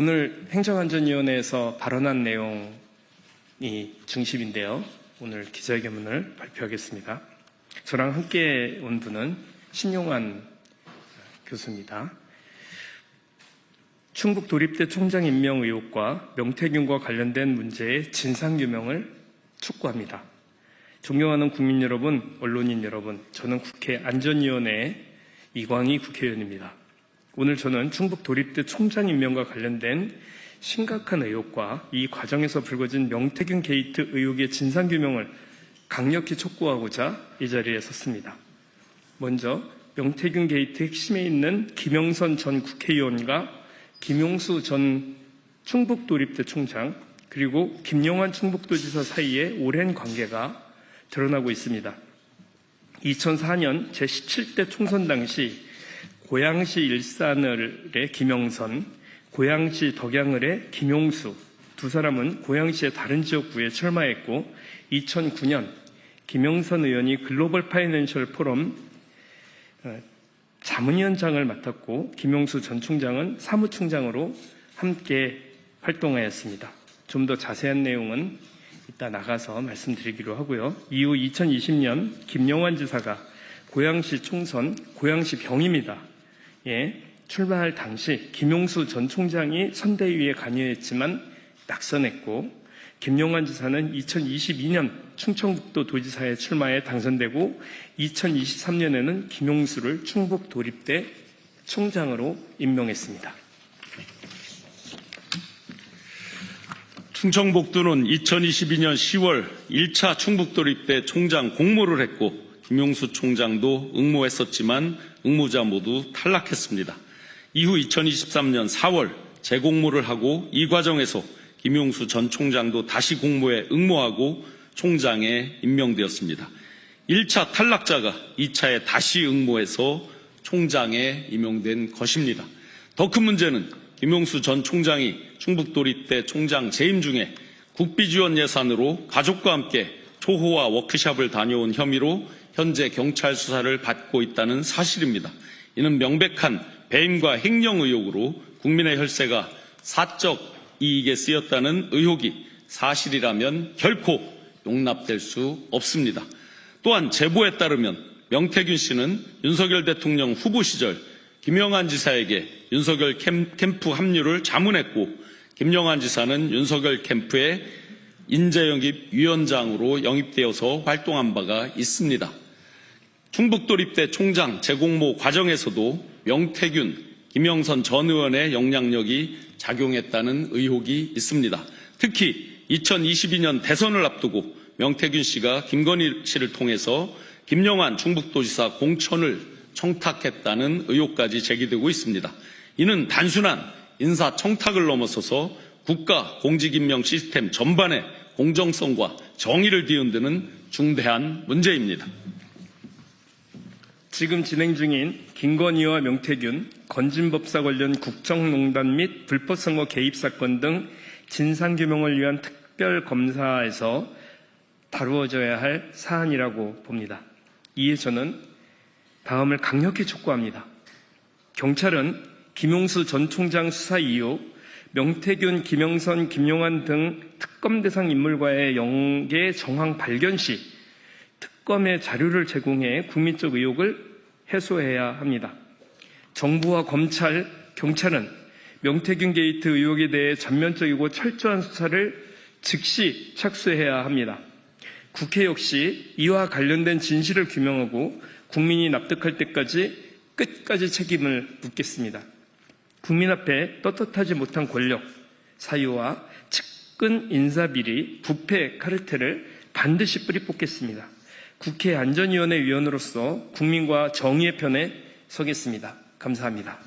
오늘 행정안전위원회에서 발언한 내용이 중심인데요. 오늘 기자회견문을 발표하겠습니다. 저랑 함께 온 분은 신용환 교수입니다. 충북 도립대 총장 임명 의혹과 명태균과 관련된 문제의 진상 규명을 촉구합니다. 존경하는 국민 여러분, 언론인 여러분, 저는 국회 안전위원회 이광희 국회의원입니다. 오늘 저는 충북 도립대 총장 임명과 관련된 심각한 의혹과 이 과정에서 불거진 명태균 게이트 의혹의 진상규명을 강력히 촉구하고자 이 자리에 섰습니다. 먼저 명태균 게이트 핵심에 있는 김영선 전 국회의원과 김용수 전 충북 도립대 총장 그리고 김영환 충북도지사 사이의 오랜 관계가 드러나고 있습니다. 2004년 제17대 총선 당시 고양시 일산을의 김영선, 고양시 덕양을의 김용수 두 사람은 고양시의 다른 지역구에 출마했고 2009년 김영선 의원이 글로벌 파이낸셜 포럼 어, 자문위원장을 맡았고 김용수 전 총장은 사무총장으로 함께 활동하였습니다. 좀 더 자세한 내용은 이따 나가서 말씀드리기로 하고요. 이후 2020년 김영환 지사가 고양시 총선 고양시 병입니다. 예, 출마할 당시 김용수 전 총장이 선대위에 관여했지만 낙선했고 김용환 지사는 2022년 충청북도 도지사에 출마해 당선되고 2023년에는 김용수를 충북 도립대 총장으로 임명했습니다. 충청북도는 2022년 10월 1차 충북도립대 총장 공모를 했고 김용수 총장도 응모했었지만 응모자 모두 탈락했습니다. 이후 2023년 4월 재공모를 하고 이 과정에서 김용수 전 총장도 다시 공모에 응모하고 총장에 임명되었습니다. 1차 탈락자가 2차에 다시 응모해서 총장에 임명된 것입니다. 더 큰 문제는 김용수 전 총장이 충북도립대 총장 재임 중에 국비 지원 예산으로 가족과 함께 초호와 워크샵을 다녀온 혐의로 현재 경찰 수사를 받고 있다는 사실입니다. 이는 명백한 배임과 횡령 의혹으로 국민의 혈세가 사적 이익에 쓰였다는 의혹이 사실이라면 결코 용납될 수 없습니다. 또한 제보에 따르면 명태균 씨는 윤석열 대통령 후보 시절 김영환 지사에게 윤석열 캠프 합류를 자문했고 김영환 지사는 윤석열 캠프의 인재영입 위원장으로 영입되어서 활동한 바가 있습니다. 충북도립대 총장 재공모 과정에서도 명태균, 김영선 전 의원의 영향력이 작용했다는 의혹이 있습니다. 특히 2022년 대선을 앞두고 명태균 씨가 김건희 씨를 통해서 김영환 충북도지사 공천을 청탁했다는 의혹까지 제기되고 있습니다. 이는 단순한 인사 청탁을 넘어서서 국가 공직임명 시스템 전반의 공정성과 정의를 뒤흔드는 중대한 문제입니다. 지금 진행 중인 김건희와 명태균, 건진법사 관련 국정농단 및 불법선거 개입 사건 등 진상규명을 위한 특별검사에서 다루어져야 할 사안이라고 봅니다. 이에 저는 다음을 강력히 촉구합니다. 경찰은 김용수 전 총장 수사 이후 명태균, 김영선, 김용환 등 특검 대상 인물과의 영계 정황 발견 시 특검의 자료를 제공해 국민적 의혹을 해소해야 합니다. 정부와 검찰, 경찰은 명태균 게이트 의혹에 대해 전면적이고 철저한 수사를 즉시 착수해야 합니다. 국회 역시 이와 관련된 진실을 규명하고 국민이 납득할 때까지 끝까지 책임을 묻겠습니다. 국민 앞에 떳떳하지 못한 권력, 사유와 측근 인사비리, 부패 카르텔을 반드시 뿌리 뽑겠습니다. 국회 안전위원회 위원으로서 국민과 정의의 편에 서겠습니다. 감사합니다.